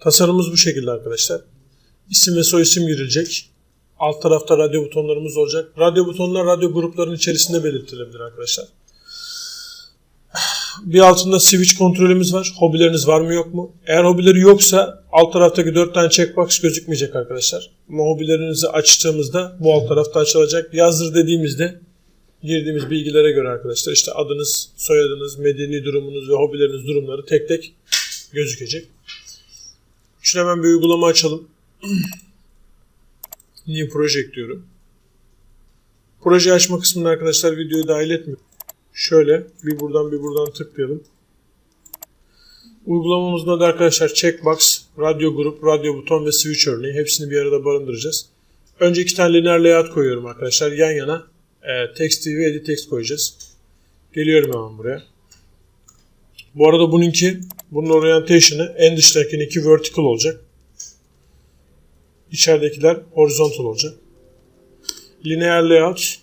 Tasarımımız bu şekilde arkadaşlar. İsim ve soy isim girilecek. Alt tarafta radyo butonlarımız olacak. Radyo butonlar radyo gruplarının içerisinde belirtilebilir arkadaşlar. Bir altında switch kontrolümüz var. Hobileriniz var mı yok mu? Eğer hobileri yoksa alt taraftaki 4 tane checkbox gözükmeyecek arkadaşlar. Ama hobilerinizi açtığımızda bu alt tarafta açılacak. Yazdır dediğimizde girdiğimiz bilgilere göre arkadaşlar işte adınız, soyadınız, medeni durumunuz ve hobileriniz durumları tek tek gözükecek. Şimdi hemen bir uygulama açalım. New Project diyorum. Proje açma kısmında arkadaşlar videoyu dahil etmiyorum. Şöyle bir buradan bir buradan tıklayalım. Uygulamamızda da arkadaşlar checkbox, radyo grup, radyo buton ve switch örneği hepsini bir arada barındıracağız. Önce iki tane linear layout koyuyorum arkadaşlar. Yan yana e, text TV edit text koyacağız. Geliyorum hemen buraya. Bu arada bununki, bunun orientation'ı en dıştakininki vertical olacak. İçeridekiler horizontal olacak. Linear layout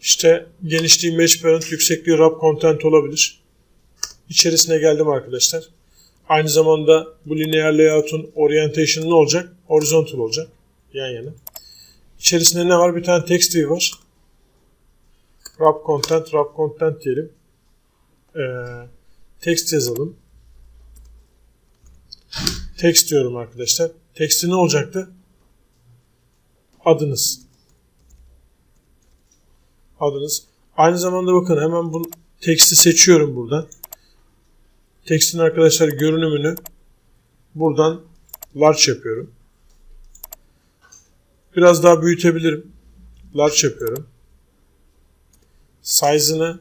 işte genişliği match parent, yüksekliği wrap content olabilir. İçerisine geldim arkadaşlar. Aynı zamanda bu linear layout'un orientation ne olacak? Horizontal olacak. Yan yana. İçerisinde ne var? Bir tane text view var. Wrap content, wrap content diyelim. Ee, text yazalım. Text diyorum arkadaşlar. Text'i ne olacaktı? Adınız. Adınız. Aynı zamanda bakın hemen bu teksti seçiyorum buradan. Tekstin arkadaşlar görünümünü buradan large yapıyorum. Biraz daha büyütebilirim. Large yapıyorum. Size'ını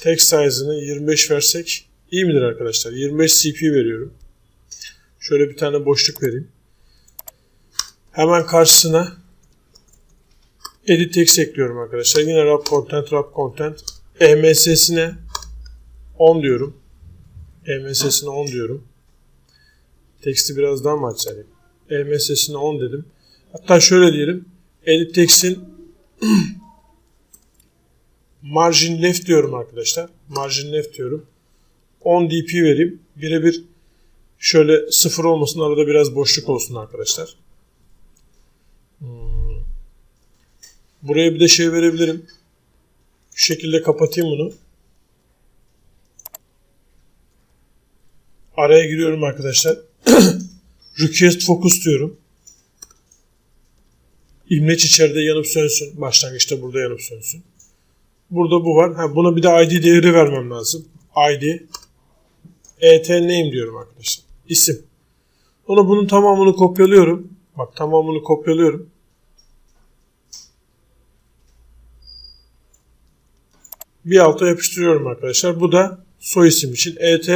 text size'ını 25 versek iyi midir arkadaşlar? 25 CP veriyorum. Şöyle bir tane boşluk vereyim. Hemen karşısına edit text ekliyorum arkadaşlar. Yine wrap content, wrap content. EMS'sine 10 diyorum. EMS'sine 10 diyorum. Teksti biraz daha mı açsaydık? EMS'sine 10 dedim. Hatta şöyle diyelim. Edit text'in margin left diyorum arkadaşlar. Margin left diyorum. 10 dp vereyim. Birebir şöyle sıfır olmasın arada biraz boşluk olsun arkadaşlar. Hmm. Buraya bir de şey verebilirim. Şu şekilde kapatayım bunu. Araya giriyorum arkadaşlar. Request focus diyorum. İmleç içeride yanıp sönsün. Başlangıçta burada yanıp sönsün. Burada bu var. Ha, buna bir de ID değeri vermem lazım. ID et name diyorum arkadaşlar. İsim. Sonra bunun tamamını kopyalıyorum. Bak tamamını kopyalıyorum. Bir alta yapıştırıyorum arkadaşlar. Bu da soy isim için. et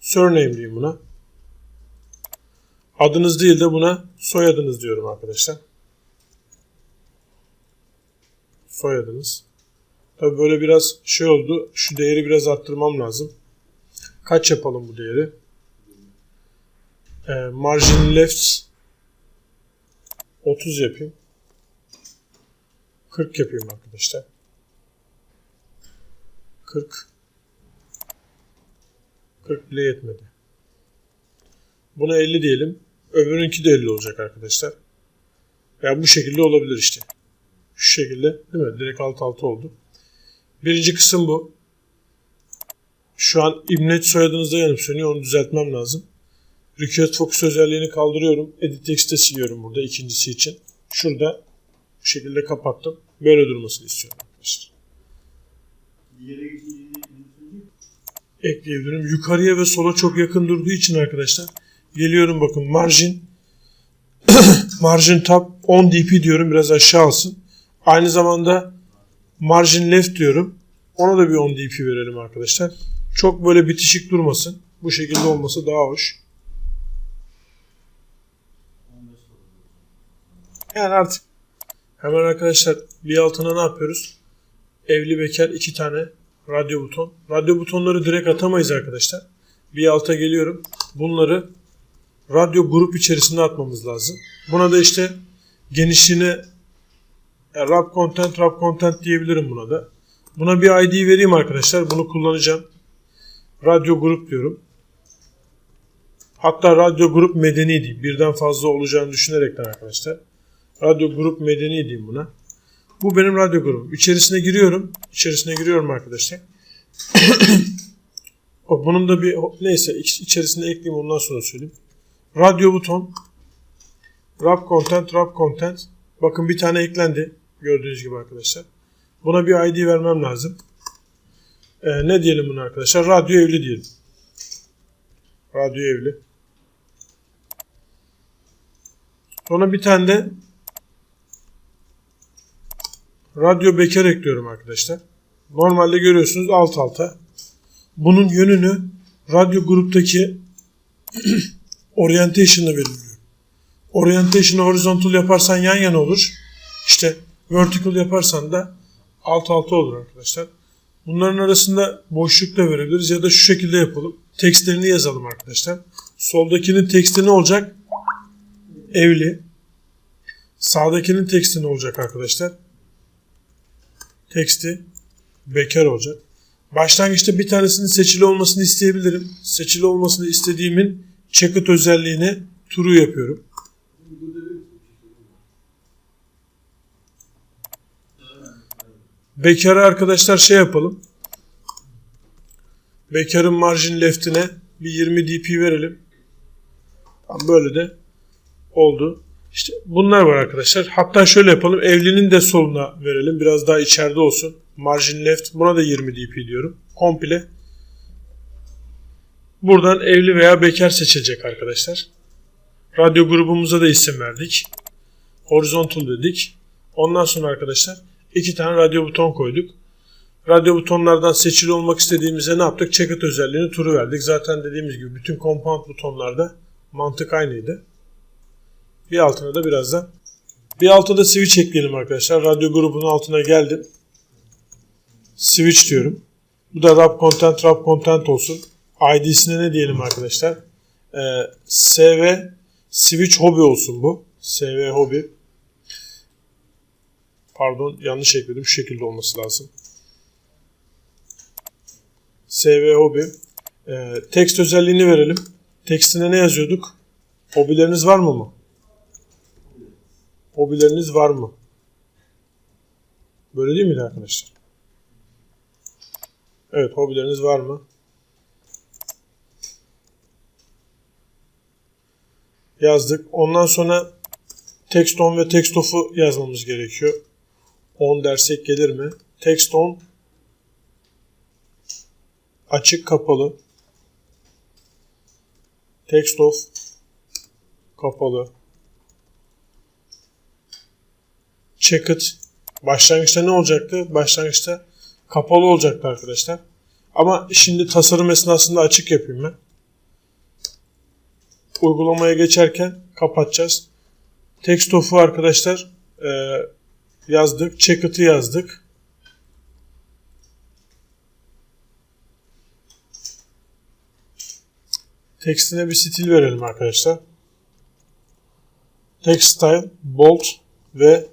surname diyeyim buna. Adınız değil de buna soyadınız diyorum arkadaşlar. Soyadınız. Tabi böyle biraz şey oldu. Şu değeri biraz arttırmam lazım. Kaç yapalım bu değeri? Ee, margin left 30 yapayım. 40 yapayım arkadaşlar. 40 40 bile yetmedi. Buna 50 diyelim. Öbürünki de 50 olacak arkadaşlar. Yani bu şekilde olabilir işte. Şu şekilde değil mi? Direkt alt alta oldu. Birinci kısım bu. Şu an imleç soyadınızda yanıp sönüyor. Onu düzeltmem lazım. Request Focus özelliğini kaldırıyorum. Edit Text'e siliyorum burada ikincisi için. Şurada bu şekilde kapattım. Böyle durmasını istiyorum arkadaşlar. Ekleyebilirim. Yukarıya ve sola çok yakın durduğu için arkadaşlar. Geliyorum bakın margin margin tab 10 dp diyorum biraz aşağı alsın. Aynı zamanda margin left diyorum. Ona da bir 10 dp verelim arkadaşlar. Çok böyle bitişik durmasın. Bu şekilde olması daha hoş. Yani artık hemen arkadaşlar bir altına ne yapıyoruz? Evli bekar iki tane radyo buton. Radyo butonları direkt atamayız arkadaşlar. Bir alta geliyorum. Bunları radyo grup içerisinde atmamız lazım. Buna da işte genişliğine yani rap content, rap content diyebilirim buna da. Buna bir ID vereyim arkadaşlar. Bunu kullanacağım. Radyo grup diyorum. Hatta radyo grup medeni diyeyim. Birden fazla olacağını düşünerekten arkadaşlar. Radyo grup medeni diyeyim buna. Bu benim radyo grubum. İçerisine giriyorum. İçerisine giriyorum arkadaşlar. O, Bunun da bir neyse iç- içerisine ekleyeyim ondan sonra söyleyeyim. Radyo buton. Rap content, rap content. Bakın bir tane eklendi. Gördüğünüz gibi arkadaşlar. Buna bir ID vermem lazım. Ee, ne diyelim buna arkadaşlar? Radyo evli diyelim. Radyo evli. Sonra bir tane de radyo bekar ekliyorum arkadaşlar. Normalde görüyorsunuz alt alta. Bunun yönünü radyo gruptaki orientation'la belirliyor. Orientation'ı horizontal yaparsan yan yana olur. İşte vertical yaparsan da alt alta olur arkadaşlar. Bunların arasında boşluk da verebiliriz ya da şu şekilde yapalım. Tekstlerini yazalım arkadaşlar. Soldakinin teksti ne olacak? Evli. Sağdakinin teksti ne olacak arkadaşlar? Teksti bekar olacak. Başlangıçta bir tanesinin seçili olmasını isteyebilirim. Seçili olmasını istediğimin checked özelliğine true yapıyorum. Bekarı arkadaşlar şey yapalım. Bekarın margin left'ine bir 20 dp verelim. Tam böyle de oldu. İşte bunlar var arkadaşlar. Hatta şöyle yapalım. Evlinin de soluna verelim. Biraz daha içeride olsun. Margin left. Buna da 20 dp diyorum. Komple. Buradan evli veya bekar seçilecek arkadaşlar. Radyo grubumuza da isim verdik. Horizontal dedik. Ondan sonra arkadaşlar iki tane radyo buton koyduk. Radyo butonlardan seçili olmak istediğimizde ne yaptık? Checked özelliğini turu verdik. Zaten dediğimiz gibi bütün compound butonlarda mantık aynıydı. Bir altına da birazdan. Bir alta da switch ekleyelim arkadaşlar. Radyo grubunun altına geldim. Switch diyorum. Bu da rap content rap content olsun. ID'sine ne diyelim arkadaşlar? Ee, SV switch hobby olsun bu. SV hobby. Pardon yanlış ekledim. Şu şekilde olması lazım. SV hobby. Ee, text özelliğini verelim. Tekstine ne yazıyorduk? Hobileriniz var mı mı? Hobileriniz var mı? Böyle değil miydi arkadaşlar? Evet hobileriniz var mı? Yazdık. Ondan sonra text on ve text off'u yazmamız gerekiyor. On dersek gelir mi? Text on açık kapalı. Text off kapalı. Checked başlangıçta ne olacaktı? Başlangıçta kapalı olacaktı arkadaşlar. Ama şimdi tasarım esnasında açık yapayım ben. Uygulamaya geçerken kapatacağız. Text off'u arkadaşlar e, yazdık. Checked'ı yazdık. Tekstine bir stil verelim arkadaşlar. Text style, bold ve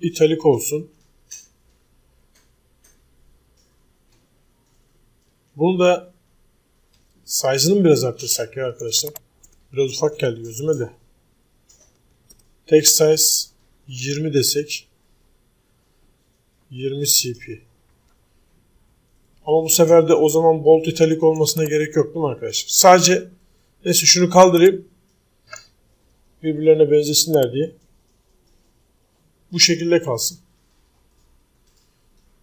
italik olsun. Bunu da size'ını biraz arttırsak ya arkadaşlar? Biraz ufak geldi gözüme de. Text size 20 desek 20 cp. Ama bu sefer de o zaman bold italik olmasına gerek yok değil mi arkadaşlar? Sadece neyse şunu kaldırayım. Birbirlerine benzesinler diye. Bu şekilde kalsın.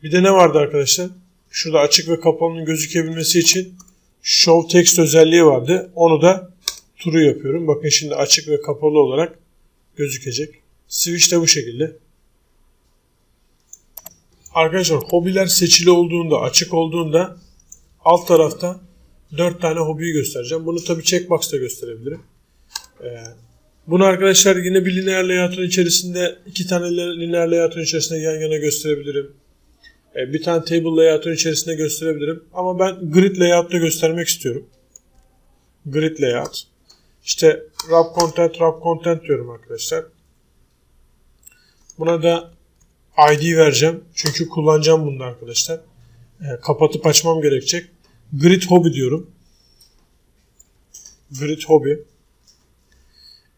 Bir de ne vardı arkadaşlar? Şurada açık ve kapalının gözükebilmesi için show text özelliği vardı. Onu da true yapıyorum. Bakın şimdi açık ve kapalı olarak gözükecek. Switch de bu şekilde. Arkadaşlar hobiler seçili olduğunda, açık olduğunda alt tarafta 4 tane hobiyi göstereceğim. Bunu tabi checkbox'ta gösterebilirim. Ee, bunu arkadaşlar yine bir lineer layout'un içerisinde iki tane lineer layout'un içerisinde yan yana gösterebilirim. Ee, bir tane table layout'un içerisinde gösterebilirim. Ama ben grid layout'ta göstermek istiyorum. Grid layout. İşte wrap content, wrap content diyorum arkadaşlar. Buna da ID vereceğim. Çünkü kullanacağım bunu da arkadaşlar. E, kapatıp açmam gerekecek. Grid hobby diyorum. Grid Hobby.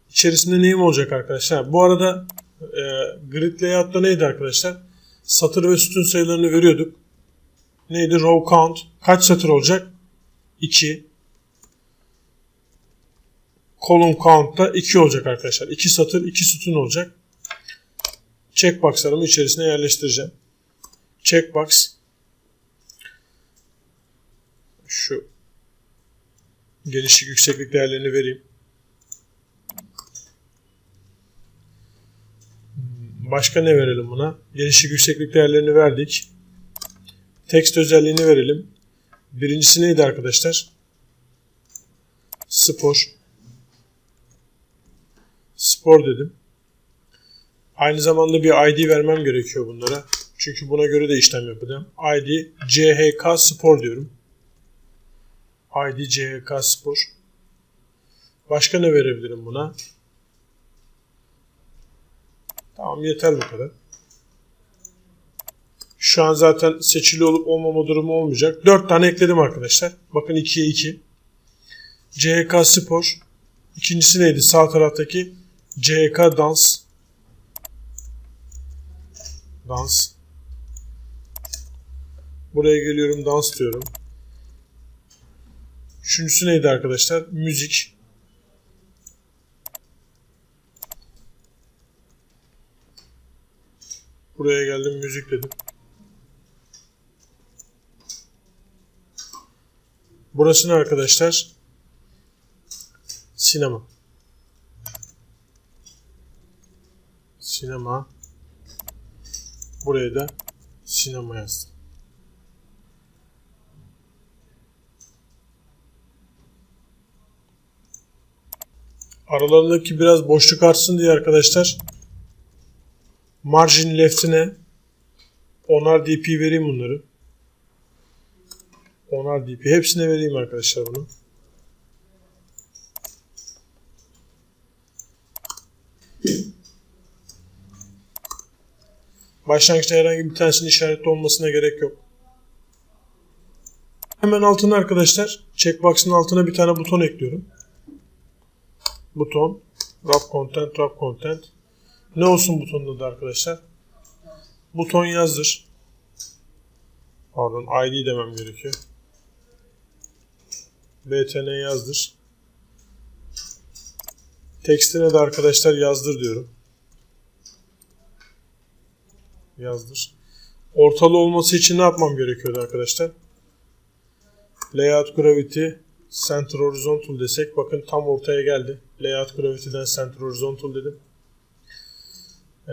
İçerisinde neyim olacak arkadaşlar? Bu arada e, grid layout'ta neydi arkadaşlar? Satır ve sütun sayılarını veriyorduk. Neydi? Row count. Kaç satır olacak? 2. Column count da 2 olacak arkadaşlar. 2 satır, 2 sütun olacak. Checkbox'larımı içerisine yerleştireceğim. Checkbox şu genişlik yükseklik değerlerini vereyim. Başka ne verelim buna? Genişlik yükseklik değerlerini verdik. Text özelliğini verelim. Birincisi neydi arkadaşlar? Spor. Spor dedim. Aynı zamanda bir ID vermem gerekiyor bunlara. Çünkü buna göre de işlem yapacağım. ID CHK Spor diyorum. ID CHK Spor. Başka ne verebilirim buna? Tamam yeter bu kadar. Şu an zaten seçili olup olmama durumu olmayacak. 4 tane ekledim arkadaşlar. Bakın 2'ye 2. CHK Spor. İkincisi neydi? Sağ taraftaki CHK Dans. Dans. Buraya geliyorum dans diyorum. Üçüncüsü neydi arkadaşlar? Müzik. Buraya geldim müzik dedim. Burası ne arkadaşlar? Sinema. Sinema. Buraya da sinema yazdım. Aralarındaki biraz boşluk artsın diye arkadaşlar margin left'ine onar dp vereyim bunları. Onar dp. Hepsine vereyim arkadaşlar bunu. Başlangıçta herhangi bir tanesinin işaretli olmasına gerek yok. Hemen altına arkadaşlar checkbox'ın altına bir tane buton ekliyorum. Buton wrap content wrap content ne olsun butonun adı arkadaşlar? Buton yazdır. Pardon ID demem gerekiyor. btn yazdır. Tekstine de arkadaşlar yazdır diyorum. Yazdır. Ortalı olması için ne yapmam gerekiyordu arkadaşlar? Layout Gravity Center Horizontal desek bakın tam ortaya geldi. Layout Gravity'den Center Horizontal dedim. Ee,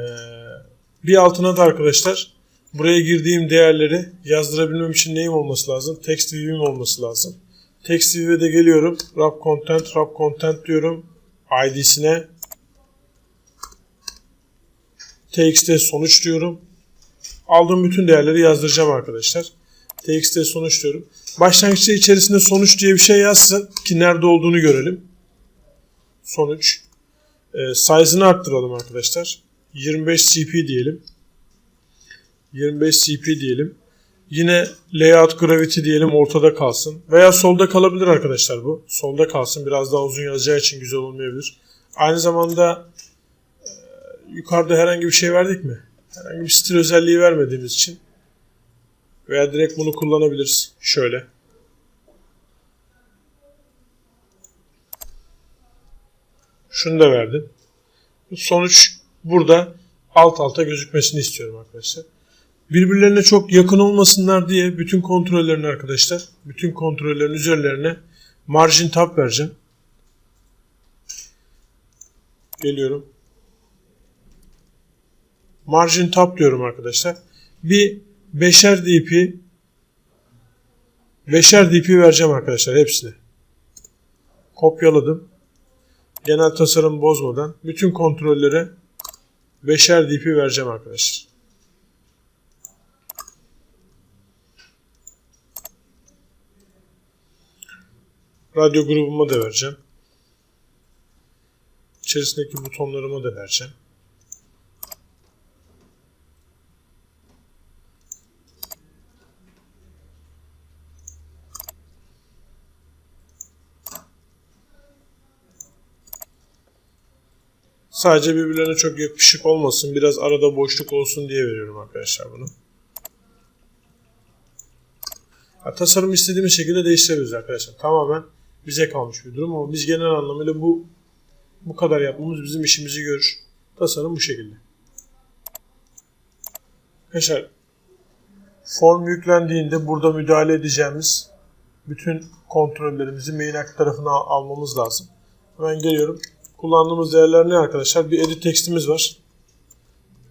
bir altına da arkadaşlar buraya girdiğim değerleri yazdırabilmem için neyim olması lazım? Text view'im olması lazım. Text view'e de geliyorum. Wrap content, wrap content diyorum. ID'sine txt sonuç diyorum. Aldığım bütün değerleri yazdıracağım arkadaşlar. txt sonuç diyorum. Başlangıçta içerisinde sonuç diye bir şey yazsın ki nerede olduğunu görelim. Sonuç. E, size'ını arttıralım arkadaşlar. 25 CP diyelim. 25 CP diyelim. Yine layout gravity diyelim ortada kalsın. Veya solda kalabilir arkadaşlar bu. Solda kalsın. Biraz daha uzun yazacağı için güzel olmayabilir. Aynı zamanda e, yukarıda herhangi bir şey verdik mi? Herhangi bir stil özelliği vermediğimiz için veya direkt bunu kullanabiliriz. Şöyle. Şunu da verdim. Sonuç burada alt alta gözükmesini istiyorum arkadaşlar. Birbirlerine çok yakın olmasınlar diye bütün kontrollerin arkadaşlar, bütün kontrollerin üzerlerine margin tab vereceğim. Geliyorum. Margin tab diyorum arkadaşlar. Bir beşer dp beşer dp vereceğim arkadaşlar hepsine. Kopyaladım. Genel tasarım bozmadan bütün kontrollere beşer dp vereceğim arkadaşlar. Radyo grubuma da vereceğim. İçerisindeki butonlarıma da vereceğim. Sadece birbirlerine çok yapışık olmasın. Biraz arada boşluk olsun diye veriyorum arkadaşlar bunu. Ya, tasarım istediğimiz şekilde değiştirebiliriz arkadaşlar. Tamamen bize kalmış bir durum ama biz genel anlamıyla bu bu kadar yapmamız bizim işimizi görür. Tasarım bu şekilde. Arkadaşlar form yüklendiğinde burada müdahale edeceğimiz bütün kontrollerimizi main tarafına al- almamız lazım. Hemen geliyorum. Kullandığımız değerler ne arkadaşlar? Bir edit text'imiz var.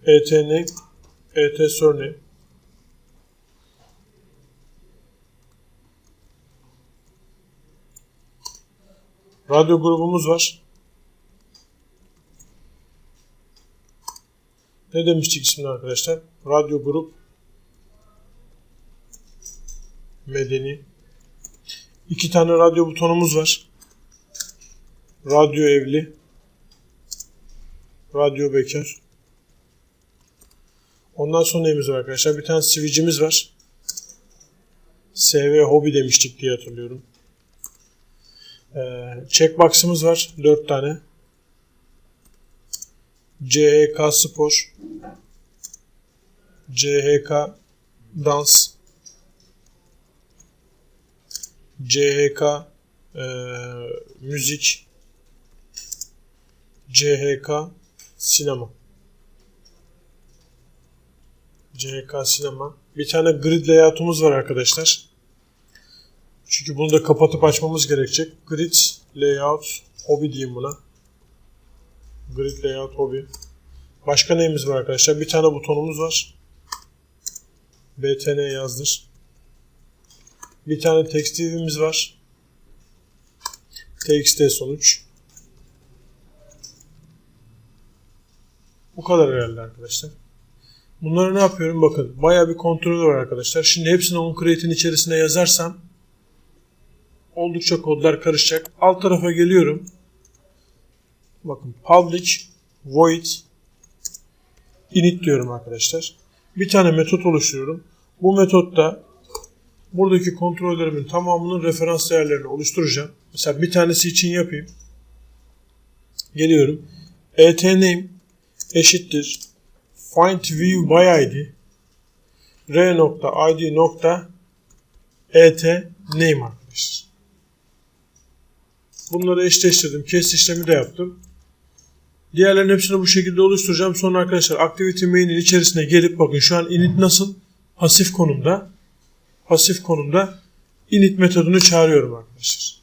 et name, et surname. Radyo grubumuz var. Ne demiştik ismini arkadaşlar? Radyo grup medeni. İki tane radyo butonumuz var. Radyo evli. Radyo bekar. Ondan sonra neyimiz var arkadaşlar? Bir tane switch'imiz var. SV hobi demiştik diye hatırlıyorum. Ee, checkbox'ımız var. 4 tane. CHK Spor. CHK Dans. CHK e, Müzik. CHK Sinema. CHK Sinema. Bir tane grid layout'umuz var arkadaşlar. Çünkü bunu da kapatıp açmamız gerekecek. Grid layout hobby diyeyim buna. Grid layout hobby. Başka neyimiz var arkadaşlar? Bir tane butonumuz var. BTN yazdır. Bir tane text var. TXT sonuç. Bu kadar herhalde arkadaşlar. Bunları ne yapıyorum? Bakın baya bir kontrol var arkadaşlar. Şimdi hepsini onCreate'in içerisine yazarsam oldukça kodlar karışacak. Alt tarafa geliyorum. Bakın public void init diyorum arkadaşlar. Bir tane metot oluşturuyorum. Bu metotta buradaki kontrollerimin tamamının referans değerlerini oluşturacağım. Mesela bir tanesi için yapayım. Geliyorum. etname eşittir find view by id r nokta id nokta et name arkadaşlar. Bunları eşleştirdim. Kes işlemi de yaptım. Diğerlerin hepsini bu şekilde oluşturacağım. Sonra arkadaşlar activity main'in içerisine gelip bakın şu an init nasıl? Pasif konumda. Pasif konumda init metodunu çağırıyorum arkadaşlar.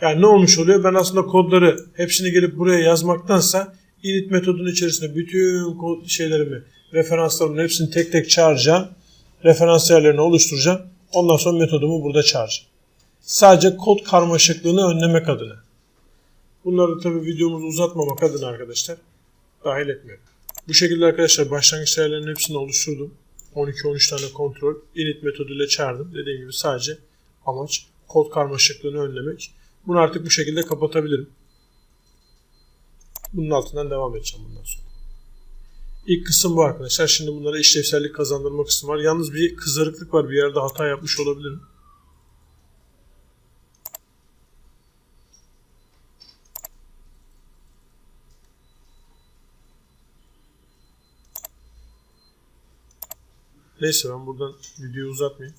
Yani ne olmuş oluyor? Ben aslında kodları hepsini gelip buraya yazmaktansa init metodunun içerisinde bütün şeylerimi, referanslarımın hepsini tek tek çağıracağım. Referans değerlerini oluşturacağım. Ondan sonra metodumu burada çağıracağım. Sadece kod karmaşıklığını önlemek adına. Bunları tabi videomuzu uzatmamak adına arkadaşlar dahil etmiyorum. Bu şekilde arkadaşlar başlangıç değerlerinin hepsini oluşturdum. 12-13 tane kontrol init metoduyla çağırdım. Dediğim gibi sadece amaç kod karmaşıklığını önlemek. Bunu artık bu şekilde kapatabilirim. Bunun altından devam edeceğim bundan sonra. İlk kısım bu arkadaşlar. Şimdi bunlara işlevsellik kazandırma kısmı var. Yalnız bir kızarıklık var. Bir yerde hata yapmış olabilirim. Neyse ben buradan videoyu uzatmayayım.